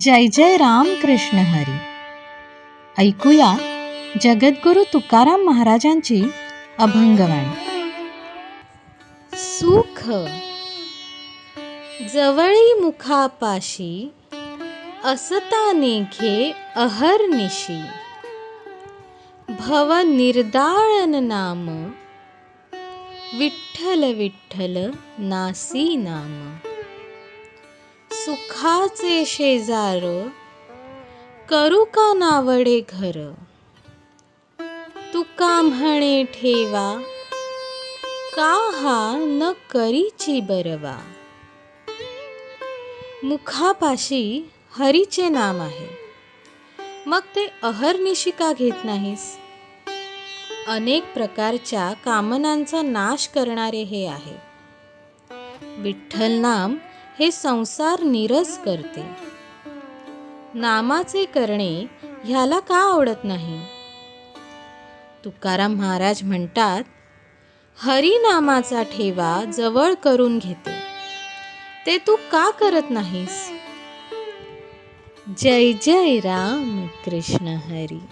जय जय राम कृष्ण हरी. ऐकूया जगद्गुरु तुकाराम महाराजांची अभंगवाणी सुख. जवळी मुखापाशी असता नेघे अहर्निशी भव निर्दाळन नाम. विठ्ठल विठ्ठल नासी नाम. सुखाचे शेजार करू का नावडे घर? तुका म्हणे ठेवा का हा न करीची बरवा? मुखापाशी हरीचे नाम आहे. मग ते अहर्निशी का घेत नाहीस? अनेक प्रकारच्या कामनांचा नाश करणारे हे आहे. विठ्ठल नाम हे संसार निरस करते. नामाचे करणे ह्याला का आवडत नाही? तुकाराम महाराज म्हणतात हरी नामाचा ठेवा जवळ करून घेते. ते तू का करत नाहीस? जय जय राम कृष्ण हरी.